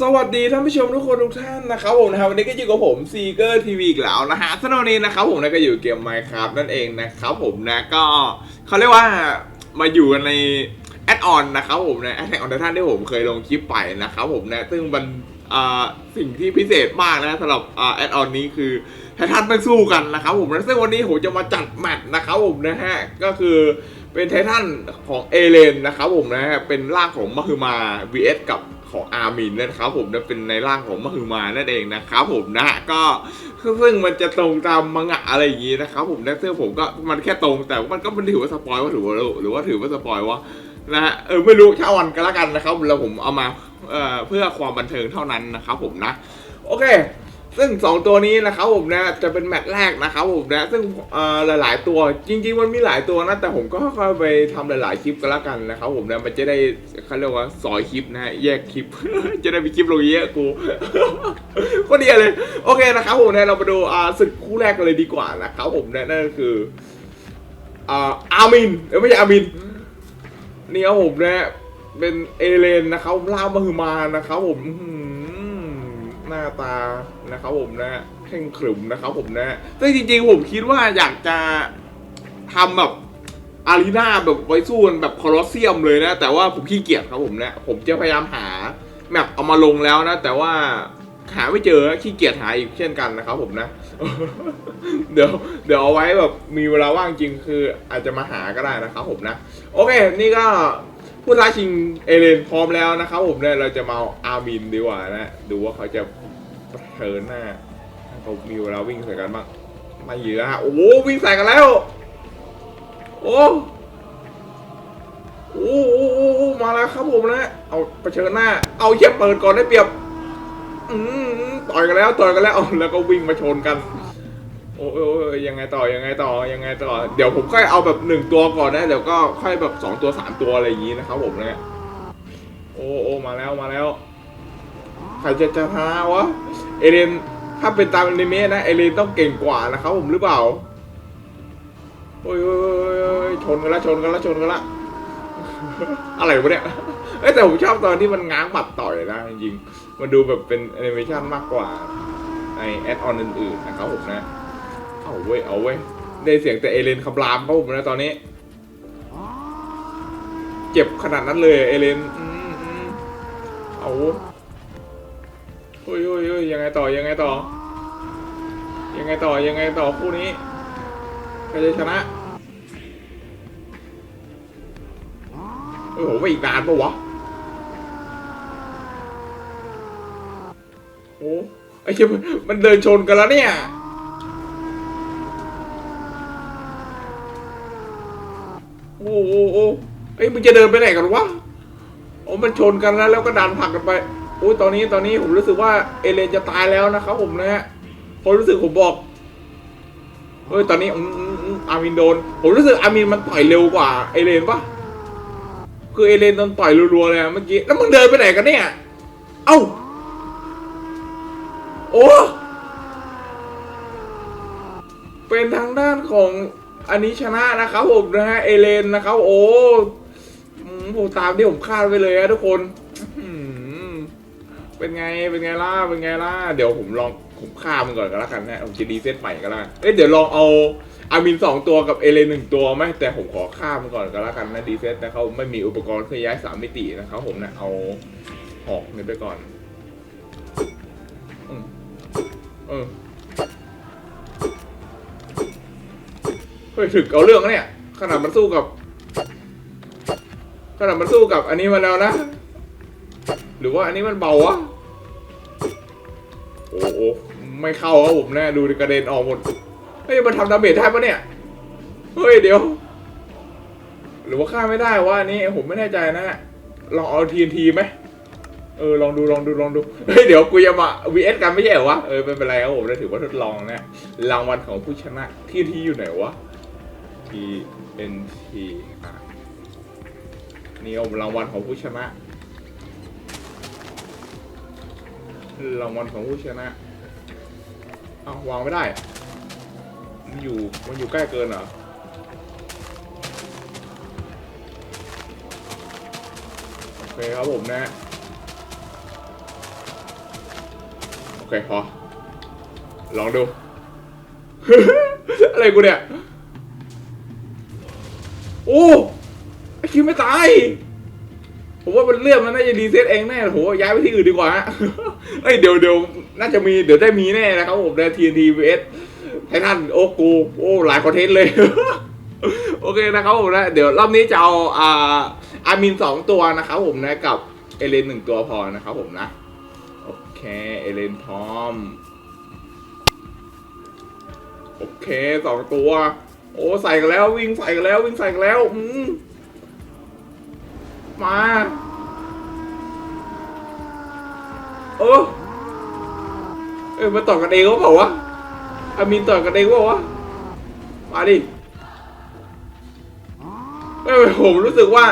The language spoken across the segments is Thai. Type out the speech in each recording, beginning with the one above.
สวัสดีท่านผู้ชมทุกคนทุกท่านนะครับผมนะครับวันนี้ก็อยู่กับผมซีเกอร์ทีวีอีกแล้วนะฮะสำหรับวันนี้นะครับผมนะก็อยู่เกม Minecraft นั่นเองนะครับผมนะก็เขาเรียกว่ามาอยู่กันในแอดออนนะครับผมนะแอดออนท่านที่ผมเคยลงคลิปไปนะครับผมนะซึ่งมันสิ่งที่พิเศษมากนะสำหรับแอดออนนี้คือให้ท่านไปสู้กันนะครับผมนะซึ่งวันนี้ผมจะมาจัดแมตช์นะครับผมนะฮะก็คือเป็นไททันของเอเลนนะครับผมนะฮะเป็นร่างของมหึมา vs กับ ของอาร์มินนะครับผมนะเป็นในร่างของมหึมานั่นเองนะครับผมนะก็ซึ่งมันจะตรงตามมังงะอะไรอย่างงี้นะครับผมนะซึ่งผมก็มันแค่ตรงแต่มันก็มันถือว่าสปอยว่าถือว่าหรือว่าถือว่าสปอยว่านะฮะเออไม่รู้ช่าวันก็แล้วกันนะครับแล้วผมเอามาเอ่อเพื่อความบันเทิงเท่านั้นนะครับผมนะ โอเค ซึ่ง 2 ตัวนี้นะครับผมนะจะเป็นแมตช์แรกนะครับผมนะซึ่งหลาย ๆ ตัวจริง ๆ มันมีหลายตัวนะแต่ผมก็ค่อยๆไปทำหลาย ๆ คลิปกันละกันนะครับผมนะมันจะได้เขาเรียกว่าสอยคลิปนะฮะแยกคลิป จะได้มีคลิปลงเยอะกูโคตรดีเลย โอเคนะครับผมนะเรามาดูศึกคู่แรกกันเลยดีกว่านะครับผมนะนั่นก็คืออาร์มินเอ้ยไม่ใช่อาร์มินนี่ครับผมนะเป็นเอเลนนะครับล่ามหือมานะครับผม หน้าตานะครับผมนะเข่งขรึมนะครับผมนะซึ่งจริงๆผมคิดว่าอยากจะทำแบบอารีนาแบบไว้สู้กันแบบคอลอสเซียมเลยนะ แต่ว่าผมขี้เกียจครับผมนะผมจะพยายามหาแมปเอามาลงแล้วนะ แต่ว่าหาไม่เจอขี้เกียจหาอีกเช่นกันนะครับผมนะ เดี๋ยวเดี๋ยวเอาไว้แบบมีเวลาว่างจริงคืออาจจะมาหาก็ได้นะครับผมนะ โอเค นี่ก็ ผู้ท้าชิงเอเลนพร้อมแล้วนะครับผมเนี่ยเราจะมาอาร์มินดีกว่านะ ดูว่าเขาจะเทิร์นหน้าเขามีเวลาวิ่งใส่กันบ้างไม่เยอะฮะโอ้โหวิ่งใส่กันแล้ว โอ้โอ้โหโอ้มาแล้วครับผมนะ เอาเผชิญหน้า เอาเยียบเปิดก่อนได้เปรียบ อืมต่อยกันแล้วต่อยกันแล้วแล้วก็วิ่งมาชนกัน โอ้ยโอ้ยยังไงต่อยังไงต่อยังไงต่อ เดี๋ยวผมค่อยเอาแบบหนึ่งตัวก่อนนะเดี๋ยวก็ค่อยแบบสองตัวสามตัวอะไรอย่างนี้นะครับผมนะโอ้โอ้มาแล้วมาแล้วใครจะจะชนะวะเอเลนถ้าเป็นตามอนิเมะนะเอเลนต้องเก่งกว่านะครับผมหรือเปล่าโอ้ยโอ้ยชนกันละชนกันละชนกันละอะไรวะเนี่ยเอ้แต่ผมชอบตอนที่มันง้างหมัดต่อยนะจริงมันดูแบบเป็นแอนิเมชันมากกว่าในแอดออนอื่นๆนะครับผมนะ เอาเว้ย เอาเว้ย ได้เสียงแต่เอเลนคำรามเขาผมนะตอนนี้ เจ็บขนาดนั้นเลยเอเลนเอาเฮ้ยเฮ้ยเฮ้ยยังไงต่อ ยังไงต่อ ยังไงต่อ ยังไงต่อคู่นี้ใครจะชนะเออโหไปอีกนานปะวะ โอ้ไอ้เชี่ยมันเดินชนกันแล้วเนี่ย โอ้โหโอ้โห เอ้ยมึงจะเดินไปไหนกันวะโอ้มันชนกันแล้วแล้วก็ดันผลักกันไปโอ้ยตอนนี้ตอนนี้ผมรู้สึกว่าเอเลนจะตายแล้วนะครับผมนะฮะผมรู้สึกผมบอกเฮ้ยตอนนี้อืมอืมอืมอามินโดน ผมรู้สึกอามินมันต่อยเร็วกว่าเอเลนปะคือเอเลนโดนต่อยรัวๆเลยอะเมื่อกี้แล้วมึงเดินไปไหนกันเนี่ย เอ้าโอ้เป็นทางด้านของอันนี้ชนะนะครับผมนะฮะเอเลนนะครับโอ้ ผมตามที่ผมคาดไว้เลยนะทุกคนเป็นไง เป็นไงล่ะ เป็นไงล่ะ เดี๋ยวผมลองผมฆ่ามันก่อนก็แล้วกันนะผมจะดีเซตใหม่ก็แล้วกันเอ้ยเดี๋ยวลองเอาอามินสองตัวกับเอเลนหนึ่งตัวไหมแต่ผมขอฆ่ามันก่อนก็แล้วกันนะดีเซตนะครับไม่มีอุปกรณ์เคลื่อนย้ายสามมิตินะครับผมนะเอาหอกนี่ไปก่อนเออเฮ้ยถึกเอาเรื่องนะเนี่ย ขนาดมันสู้กับ ขนาดมันสู้กับอันนี้มาแล้วนะ หรือว่าอันนี้มันเบาวะ โอ้โหไม่เข้าครับผมนะดูดิกระเด็นออกหมด เฮ้ยมันทำดาเมจได้ปะเนี่ย เฮ้ยเดี๋ยว หรือว่าฆ่าไม่ได้วะอันนี้ผมไม่แน่ใจนะ ลองเอาทีนทีไหมเออลองดูลองดูลองดู เฮ้ยเดี๋ยวกูจะมา vs กันไม่ใช่เหรอวะ เออไม่เป็นไรครับผมนะถือว่าทดลองนะรางวัลของผู้ชนะทีนทีอยู่ไหนวะ T N T อะ นี่เอารางวัลของผู้ชนะ รางวัลของผู้ชนะเอาวางไม่ได้ มันอยู่ มันอยู่ใกล้เกินเหรอโอเคครับผมนะเคพอลองดู อะไรกูเนี่ย โอ้ คิวไม่ตาย ผมว่ามันเลื่อนมันน่าจะรีเซ็ตเองแน่ผมว่าย้ายไปที่อื่นดีกว่าเอ้ยเดี๋ยวเดี๋ยวน่าจะมีเดี๋ยวได้มีแน่นะครับผมใน TNT vs ไททันโอ้กูโอ้หลายคอนเทนต์เลยโอเคนะครับผมนะเดี๋ยวรอบนี้จะเอาอ่าอามินสองตัวนะครับผมนะกับเอเลนหนึ่งตัวพอนะครับผมนะโอเคเอเลนพร้อมโอเคสองตัว โอ้ใส่กันแล้ววิ่งใส่กันแล้ววิ่งใส่กันแล้ว อืม มาเออเออมาต่อกันเองก็เปล่าวะอามินต่อกันเองก็เปล่าวะมาดิเอ้ยผมรู้สึกว่า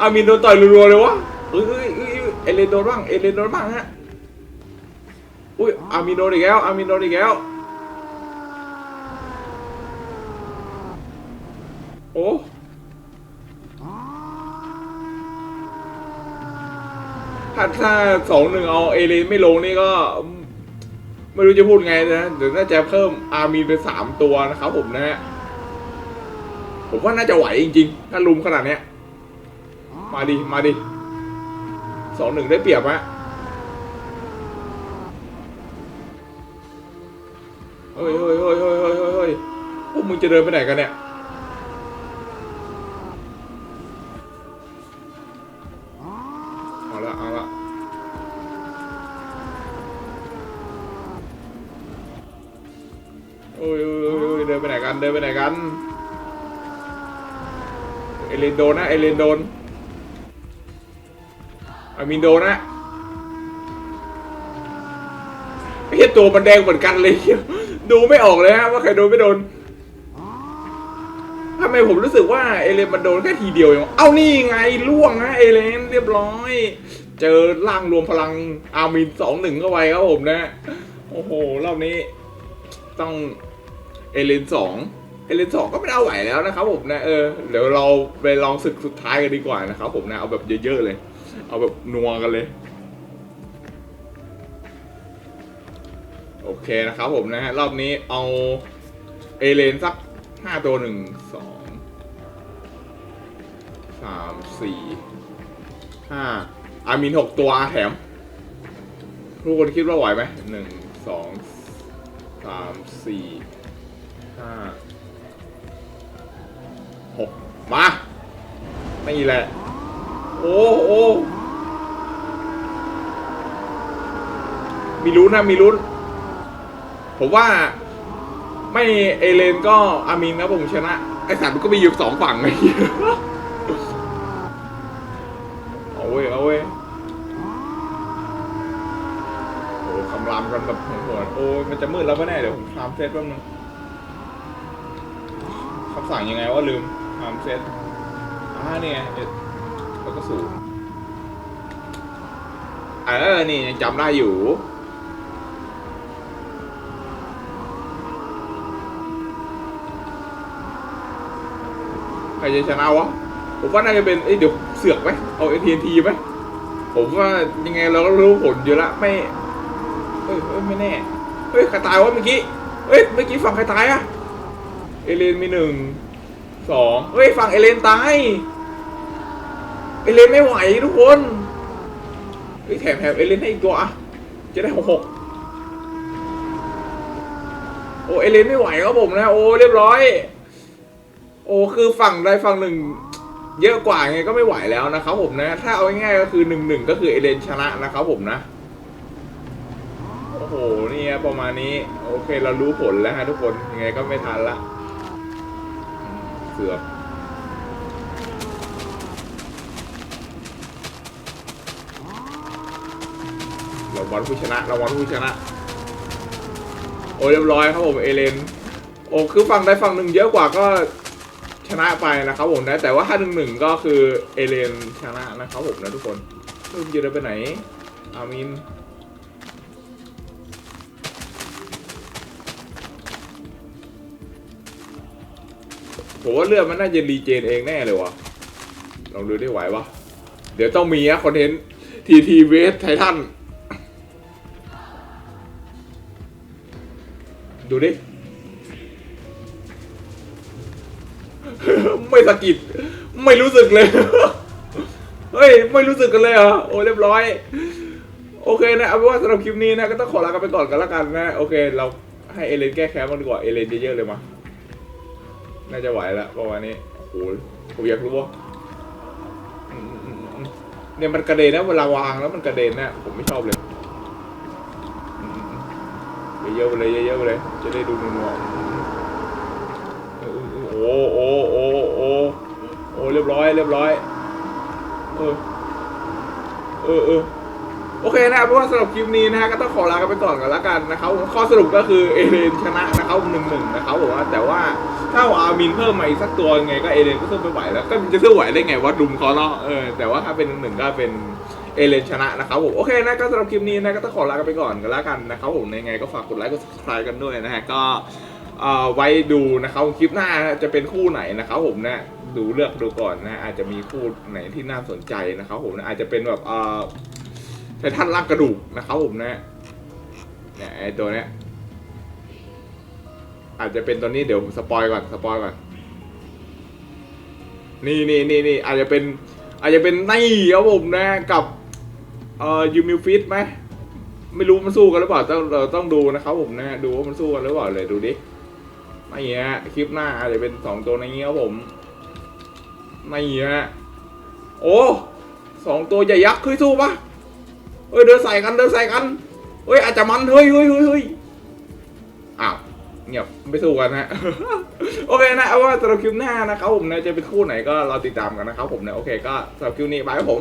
อามินโดนต่อยรัวๆเลยวะเฮ้ยเฮ้ยเฮ้ยเอเลนโดนบ้างเอเลนโดนบ้างฮะอุ้ยอามินโดนอีกแล้วอามินโดนอีกแล้วโอ้ ถ้าถ้าสองหนึ่งเอาเอเลนไม่ลงนี่ก็ ไม่รู้จะพูดไงนะเดี๋ยวน่าจะเพิ่มอาร์มีเป็นสามตัวนะครับผมนะฮะผมว่าน่าจะไหวจริงๆ ถ้าลุมขนาดเนี้ย มาดิ มาดิสองหนึ่งได้เปรียบฮะเฮ้ยเฮ้ยเฮ้ยเฮ้ยเฮ้ยเฮ้ยเฮ้ยพวกมึงจะเดินไปไหนกันเนี่ยาละโอ้ยโอ้ยเดินไปไหนกัน เดินไปไหนกัน เอเลนโดนนะ เอเลนโดนอามินโดนนะไอ้เหี้ยตัวมันแดงเหมือนกันเลย ดูไม่ออกเลยฮะว่าใครโดนไม่โดนทำไมผมรู้สึกว่าเอเลนมันโดนแค่ทีเดียวเอง เอานี่ไงล่วงนะเอเลนเรียบร้อย เจอร่างรวมพลังอามินสองหนึ่งเข้าไปครับผมนะ โอ้โห รอบนี้ต้องเอเลนสองเอเลนสองก็ไม่เอาไหวแล้วนะครับผมนะเออเดี๋ยวเราไปลองศึกสุดท้ายกันดีกว่านะครับผมนะเอาแบบเยอะๆเลย เอาแบบนัวกันเลย โอเคนะครับผมนะฮะรอบนี้เอาเอเลนสักห้าตัวหนึ่งสองสามสี่ห้า อามินหกตัวแถม ทุกคนคิดว่าไหวไหมหนึ่งสองสามสี่ห้าหกมานี่แหละ โอ้โอ้มีลุ้นนะมีลุ้น ผมว่าไม่เอเลนก็อามินนะผมชนะ ไอสัตว์มันก็มีอยู่สองฝั่งไง เอาเว้ยเอาเว้ยโอ้คำรามกันแบบโหดโอ้ยมันจะมืดแล้วปะเนี่ยเดี๋ยวผมทำเซตแป๊บนึงคำสั่งยังไงว่าลืมทำเซตอ่าเนี่ยแล้วก็ศูนย์เออนี่ยังจำได้อยู่ใครจะชนะวะ ผมว่าน่าจะเป็นเอ้ยเดี๋ยวเสือกไหมเอา AT&T ไหมผมว่ายังไงเราก็รู้ผลอยู่ละไม่ เอ้ยเอ้ยไม่แน่เฮ้ยใครตายวะเมื่อกี้เฮ้ยเมื่อกี้ฝั่งใครตายอะเอเลนมีหนึ่งสองเฮ้ยฝั่งเอเลนตายเอเลนไม่ไหวทุกคนเฮ้ยแถมแถมเอเลนให้อีกตัวอะจะได้หกหกโอ้เอเลนไม่ไหวครับผมนะ โอ้เรียบร้อย โอ้คือฝั่งใดฝั่งหนึ่ง เยอะกว่าไงก็ไม่ไหวแล้วนะครับผมนะ ถ้าเอาง่ายๆก็คือหนึ่งหนึ่งก็คือเอเลนชนะนะครับผมนะ โอ้โหนี่ยประมาณนี้ โอเคเรารู้ผลแล้วฮะทุกคน ยังไงก็ไม่ทันละเสือกเราบอลผู้ชนะเราบอลผู้ชนะ โอ้เรียบร้อยครับผมเอเลน โอ้คือฝั่งใดฝั่งหนึ่งเยอะกว่าก็ชนะไปนะครับผมนะแต่ว่าถ้าหนึ่งหนึ่งก็คือเอเลนชนะนะครับผมนะทุกคนมึงจะเดินไปไหนอามิน ผมว่าเลือดมันน่าจะรีเจนเองแน่เลยวะลองดูได้ไหวปะเดี๋ยวต้องมีอะคอนเทนต์ทีทีเวสไททันดูดิ ไม่สะกิด ไม่รู้สึกเลย เฮ้ย ไม่รู้สึกกันเลยเหรอโอ้เรียบร้อย โอเคนะเอาเป็นว่าสำหรับคลิปนี้นะ ก็ต้องขอลากันไปก่อนกันละกันนะ โอเค เราให้เอเลนแก้แค้นมันดีกว่า เอเลนเยอะๆเลยมา น่าจะไหวแล้วประมาณนี้โอ้โหผมอยากรู้ว่าเนี่ยมันกระเด็นนะเวลาวางแล้วมันกระเด็นนะผมไม่ชอบเลยเยอะๆไปเลยเยอะๆไปเลย จะได้ดูนัวๆเออเออเออโอ้โอ้โอ้โอ้โอ้เรียบร้อยเรียบร้อยเออเออเออโอเคนะเพราะว่าสำหรับคลิปนี้นะฮะก็ต้องขอลากันไปก่อนกันละกันนะครับข้อสรุปก็คือเอเลนชนะนะครับหนึ่งหนึ่งนะครับผมว่าแต่ว่า เอาอามินเพิ่มมาอีกสักตัวยังไงก็เอเลนก็สู้ไม่ไหวแล้วก็จะสู้ไหวได้ไงว่าดุมเขาเนาะเออแต่ว่าถ้าเป็นหนึ่งก็เป็นเอเลนชนะนะครับผมโอเคนะก็สำหรับคลิปนี้นะก็ต้องขอลากันไปก่อนกันละกันนะครับผมยังไงก็ฝากกดไลค์กด subscribe กันด้วยนะฮะก็เอ่อไว้ดูนะครับคลิปหน้าจะเป็นคู่ไหนนะครับผมนะดูเลือกดูก่อนนะอาจจะมีคู่ไหนที่น่าสนใจนะครับผมนะอาจจะเป็นแบบเอ่อไททันลากกระดูกนะครับผมนะเนี่ยไอตัวเนี้ย อาจจะเป็นตัวนี้เดี๋ยวสปอยก่อนสปอยก่อน นี่นี่นี่นี่อาจจะเป็น อาจจะเป็นนี่ครับผมนะกับเอ่อยูมิฟิตไหมไม่รู้มันสู้กันหรือเปล่าต้องเราต้องดูนะครับผมนะดูว่ามันสู้กันหรือเปล่าเลยดูดิไม่เงี้ยคลิปหน้าอาจจะเป็นสองตัวในเงี้ยครับผมไม่เงี้ยโอ้สองตัวใหญ่ยักษ์เคยสู้ปะเฮ้ยเดินใส่กันเดินใส่กันเฮ้ยอาจจะมันเฮ้ยเฮ้ยเฮ้ย เงียบไม่สู้กันฮะ โอเคนะเอาว่าสำหรับคลิปหน้านะครับผมนะจะเป็นคู่ไหนก็รอติดตามกันนะครับผมนะโอเคก็สำหรับคลิปนี้บายครับผม